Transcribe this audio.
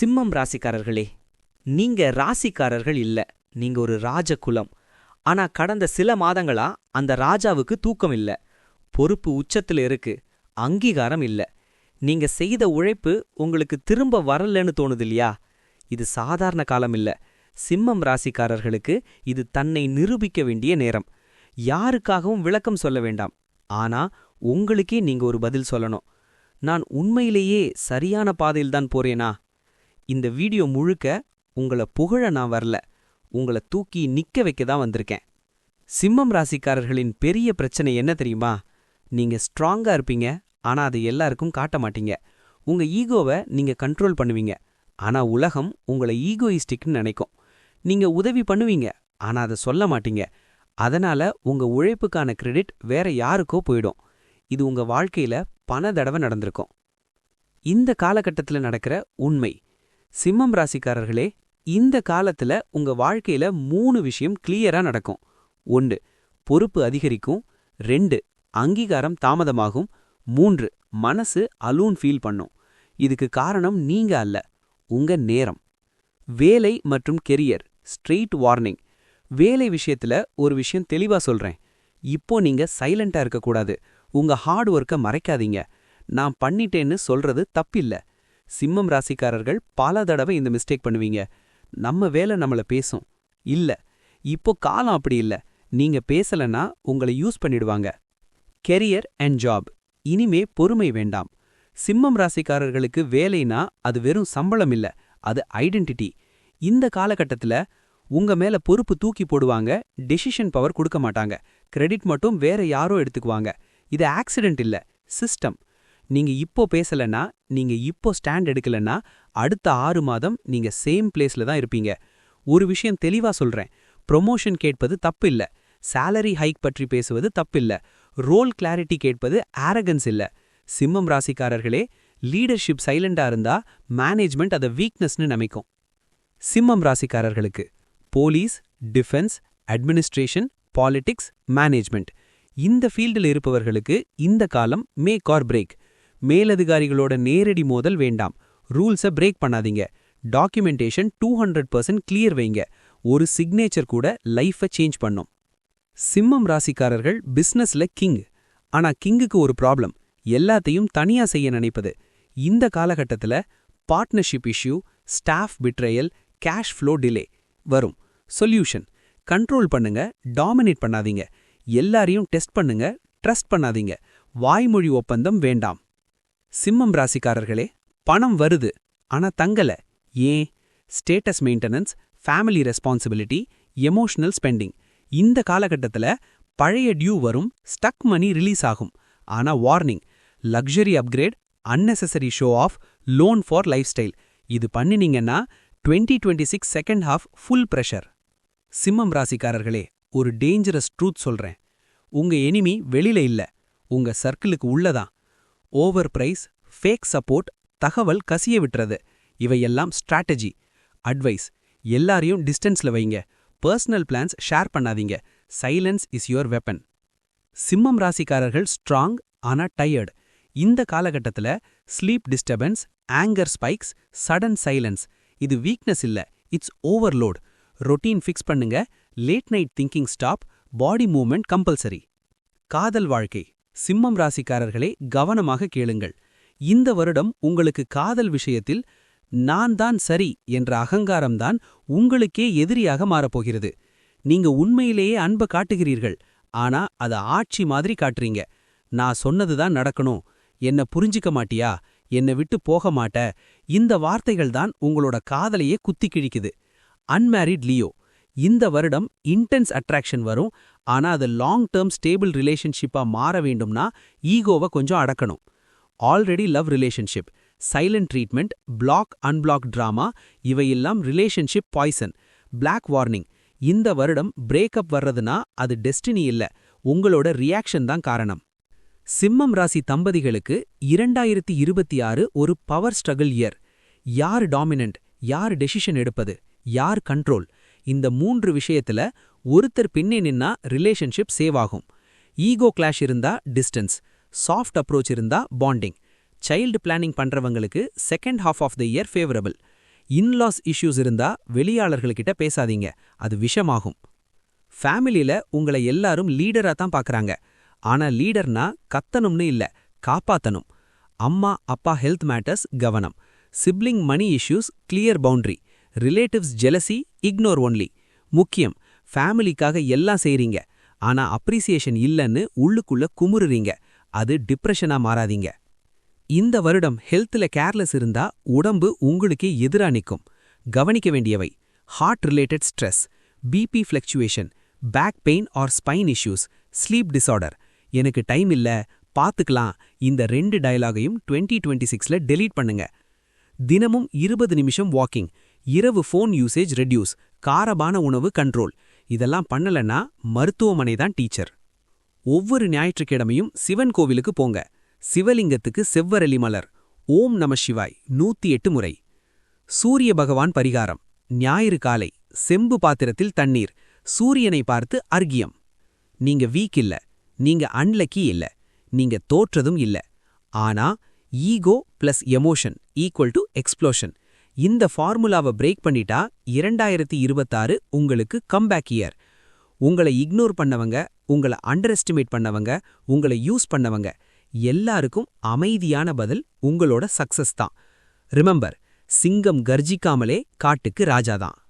சிம்மம் ராசிக்காரர்களே நீங்க ராசிக்காரர்கள் இல்ல நீங்க ஒரு ராஜகுலம். ஆனா கடந்த சில மாதங்களா அந்த ராஜாவுக்கு தூக்கம் இல்ல பொறுப்பு உச்சத்துல இருக்கு அங்கீகாரம் இல்ல. நீங்க செய்த உழைப்பு உங்களுக்கு திரும்ப வரலன்னு தோணுது இல்லையா இது சாதாரண காலம் இல்ல. சிம்மம் ராசிக்காரர்களுக்கு இது தன்னை நிரூபிக்க வேண்டிய நேரம். யாருக்காகவும் விளக்கம் சொல்ல வேண்டாம். ஆனா உங்களுக்கே நீங்க ஒரு பதில் சொல்லணும். நான் உண்மையிலேயே சரியான பாதையில்தான் போறேனா? இந்த வீடியோ முழுக்க உங்கள புகழ நான் வரல. உங்கள தூக்கி நிக்க வைக்க தான் வந்திருக்கேன். சிம்மம் ராசிக்காரர்களின் பெரிய பிரச்சனை என்ன தெரியுமா? நீங்க ஸ்ட்ராங்கா இருப்பீங்க ஆனா அதை எல்லாருக்கும் காட்ட மாட்டீங்க. உங்க ஈகோவை நீங்க கண்ட்ரோல் பண்ணுவீங்க. ஆனா உலகம் உங்களை ஈகோயிஸ்டிக்னு நினைக்கும். நீங்க உதவி பண்ணுவீங்க ஆனா அதை சொல்ல மாட்டீங்க. அதனால உங்க உழைப்புக்கான கிரெடிட் வேற யாருக்கோ போயிடும். இது உங்க வாழ்க்கையில பண தடவை நடந்திருக்கும். இந்த காலகட்டத்தில் நடக்கிற உண்மை சிம்மம் ராசிக்காரர்களே இந்த காலத்துல உங்க வாழ்க்கையில மூணு விஷயம் கிளியரா நடக்கும். ஒன்று பொறுப்பு அதிகரிக்கும். ரெண்டு அங்கீகாரம் தாமதமாகும். மூன்று மனசு அலூன் ஃபீல் பண்ணும். இதுக்கு காரணம் நீங்க அல்ல உங்க நேரம். வேலை மற்றும் கெரியர் ஸ்ட்ரெயிட் வார்னிங் வேலை விஷயத்துல ஒரு விஷயம் தெளிவா சொல்றேன். இப்போ நீங்க சைலண்டா இருக்கக்கூடாது. உங்க ஹார்ட் ஒர்க்கை மறைக்காதீங்க. நான் பண்ணிட்டேன்னு சொல்றது தப்பில்ல. சிம்மம் ராசிக்காரர்கள் பல தடவை இந்த மிஸ்டேக் பண்ணுவீங்க. நம்ம வேலை நம்மள பேசும். இல்ல இப்போ காலம் அப்படி இல்ல. நீங்க பேசலன்னா உங்களை யூஸ் பண்ணிடுவாங்க. கெரியர் அண்ட் ஜாப் இனிமே பொறுமை வேண்டாம். சிம்மம் ராசிக்காரர்களுக்கு வேலைனா அது வெறும் சம்பளம் இல்ல அது ஐடென்டிட்டி இந்த காலகட்டத்துல உங்க மேல பொறுப்பு தூக்கி போடுவாங்க டெசிஷன் பவர் கொடுக்க மாட்டாங்க. கிரெடிட் மட்டும் வேற யாரோ எடுத்துக்குவாங்க. இது ஆக்சிடென்ட் இல்ல சிஸ்டம் நீங்க இப்போ பேசலன்னா நீங்க இப்போ ஸ்டாண்ட் எடுக்கலன்னா அடுத்த ஆறு மாதம் நீங்க சேம் பிளேஸ்ல தான் இருப்பீங்க. ஒரு விஷயம் தெளிவா சொல்றேன். ப்ரொமோஷன் கேட்பது தப்பு இல்ல சேலரி ஹைக் பற்றி பேசுவது தப்பில்ல. ரோல் கிளாரிட்டி கேட்பது ஆரகன்ஸ் இல்ல. சிம்மம் ராசிக்காரர்களே லீடர்ஷிப் சைலண்டா இருந்தா மேனேஜ்மெண்ட் அதை வீக்னஸ்னு நினைக்கும் சிம்மம் ராசிக்காரர்களுக்கு police defence administration politics management இந்த ஃபீல்டில் இருப்பவர்களுக்கு இந்த காலம் மேக் ஆர் பிரேக் மேலதிகாரிகளோட நேரடி மோதல் வேண்டாம். ரூல்ஸை பிரேக் பண்ணாதீங்க. Documentation two hundred percent clear வைங்க. ஒரு சிக்னேச்சர் கூட லைஃபை சேஞ்ச் பண்ணும். சிம்மம் ராசிக்காரர்கள் பிசினஸ்ல கிங். ஆனா கிங்குக்கு ஒரு ப்ராப்ளம். எல்லாத்தையும் தனியா செய்ய நினைப்பது. இந்த காலகட்டத்துல partnership issue staff betrayal cash flow delay வரும். சொல்யூஷன். கண்ட்ரோல் பண்ணுங்க. டாமினேட் பண்ணாதீங்க. எல்லாரையும் டெஸ்ட் பண்ணுங்க. ட்ரஸ்ட் பண்ணாதீங்க. வாய்மொழி ஒப்பந்தம் வேண்டாம். சிம்மம் ராசிக்காரர்களே பணம் வருது ஆனா தங்கல. ஏன்? Status maintenance family responsibility emotional spending. இந்த காலகட்டத்துல பழைய டியூ வரும் ஸ்டக் மணி ரிலீஸ் ஆகும். ஆனா warning luxury upgrade unnecessary show off loan for lifestyle. இது பண்ணினீங்கன்னா twenty twenty six second half full pressure. சிம்மம் ராசிக்காரர்களே ஒரு டேஞ்சரஸ் ட்ரூத் சொல்றேன். உங்க எனிமி வெளியில இல்ல உங்க சர்க்கிளுக்கு உள்ளதான். ஓவர் பிரைஸ் ஃபேக் சப்போர்ட் தகவல் கசிய விட்டுறது. இவையெல்லாம் ஸ்ட்ராட்டஜி அட்வைஸ் எல்லாரையும் டிஸ்டன்ஸ்ல வைங்க. பர்சனல் பிளான்ஸ் ஷேர் பண்ணாதீங்க. சைலன்ஸ் இஸ் யுவர் வெப்பன் சிம்மம் ராசிக்காரர்கள் ஸ்ட்ராங் ஆனா டயர்டு இந்த காலகட்டத்துல sleep disturbance anger spikes sudden silence இது வீக்னஸ் இல்ல இட்ஸ் ஓவர்லோட் ரொட்டீன் ஃபிக்ஸ் பண்ணுங்க. Late night thinking stop body movement compulsory காதல் வாழ்க்கை. சிம்மம் ராசிக்காரர்களே கவனமாக கேளுங்கள். இந்த வருடம் உங்களுக்கு காதல் விஷயத்தில் நான் தான் சரி என்ற அகங்காரம்தான் உங்களுக்கே எதிரியாக மாறப்போகிறது. நீங்க உண்மையிலேயே அன்பை காட்டுகிறீர்கள். ஆனா அது ஆட்சி மாதிரி காட்டுறீங்க. நான் சொன்னதுதான் நடக்கணும். என்ன புரிஞ்சிக்க மாட்டியா? என்னை விட்டு போக மாட்ட? இந்த வார்த்தைகள் தான் உங்களோட காதலையே குத்தி கிழிக்குது. அன்மேரிட் லியோ இந்த வருடம் இன்டென்ஸ் அட்ராக்ஷன் வரும். ஆனா அது லாங் டேர்ம் ஸ்டேபிள் ரிலேஷன்ஷிப்பா மாற வேண்டும்னா ஈகோவை கொஞ்சம் அடக்கணும். Already love relationship silent treatment block unblock drama இவையெல்லாம் ரிலேஷன்ஷிப் பாய்சன் பிளாக் வார்னிங் இந்த வருடம் பிரேக்கப் வர்றதுனா அது டெஸ்டினி இல்ல உங்களோட ரியாக்ஷன் தான் காரணம். சிம்மம் ராசி தம்பதிகளுக்கு இரண்டாயிரத்தி இருபத்தி ஆறு ஒரு பவர் ஸ்ட்ரகிள் இயர் யார் டாமினன்ட் யார் டெசிஷன் எடுப்பது யார் கண்ட்ரோல் இந்த மூன்று விஷயத்துல ஒருத்தர் பின்னே நின்னா ரிலேஷன்ஷிப் சேவ் ஆகும். ஈகோ கிளாஷ் இருந்தா டிஸ்டன்ஸ் சாஃப்ட் அப்ரோச் இருந்தா பாண்டிங் சைல்டு பிளானிங் பண்றவங்களுக்கு second half of the year favourable in-laws issues இருந்தா வெளியாளர்கள்கிட்ட பேசாதீங்க அது விஷமாகும். ஃபேமிலியில உங்களை எல்லாரும் லீடரா தான் பார்க்கறாங்க ஆனா லீடர்னா கத்தணும்னு இல்ல காப்பாத்தணும். அம்மா அப்பா ஹெல்த் மேட்டர்ஸ் கவனம். Sibling money issues clear boundary relatives jealousy ignore only முக்கியம். ஃபேமிலிக்காக எல்லாம் செய்றீங்க. ஆனா அப்ரிசியேஷன் இல்லைன்னு உள்ளுக்குள்ள குமுறுறீங்க. அது டிப்ரெஷனா மாறாதீங்க. இந்த வருடம் ஹெல்த்ல கேர்லெஸ் இருந்தா உடம்பு உங்களுக்கே எதிரா நிக்கும் கவனிக்க வேண்டியவை. Heart related stress BP fluctuation back pain or spine issues sleep disorder எனக்கு டைம் இல்ல. பாத்துக்கலாம் இந்த ரெண்டு டயலாகையும் 2026 டுவெண்ட்டி சிக்ஸ்ல டெலீட் பண்ணுங்க. தினமும் இருபது நிமிஷம் வாக்கிங் இரவு ஃபோன் யூசேஜ் ரெடியூஸ் காரபான உணவு கண்ட்ரோல் இதெல்லாம் பண்ணலன்னா மருத்துவமனை தான் டீச்சர் ஒவ்வொரு ஞாயிற்றுக்கிழமையும் சிவன் கோவிலுக்கு போங்க. சிவலிங்கத்துக்கு செவ்வரளி மலர். ஓம் நம சிவாய் நூத்தி எட்டு முறை. சூரிய பகவான் பரிகாரம். ஞாயிறு காலை செம்பு பாத்திரத்தில் தண்ணீர். சூரியனை பார்த்து அர்க்கியம். நீங்க வீக் இல்ல. நீங்க அன்லக்கி இல்ல. நீங்க தோற்றதும் இல்ல. ஆனா ego plus emotion equal to explosion இந்த ஃபார்முலாவை பிரேக் பண்ணிட்டா இரண்டாயிரத்தி இருபத்தாறு உங்களுக்கு கம்பேக் இயர் உங்களை இக்னோர் பண்ணவங்க உங்களை அண்டர் எஸ்டிமேட் பண்ணவங்க உங்களை யூஸ் பண்ணவங்க எல்லாருக்கும் அமைதியான பதில் உங்களோட சக்சஸ் தான். ரிமெம்பர் சிங்கம் கர்ஜிக்காமலே காட்டுக்கு ராஜாதான்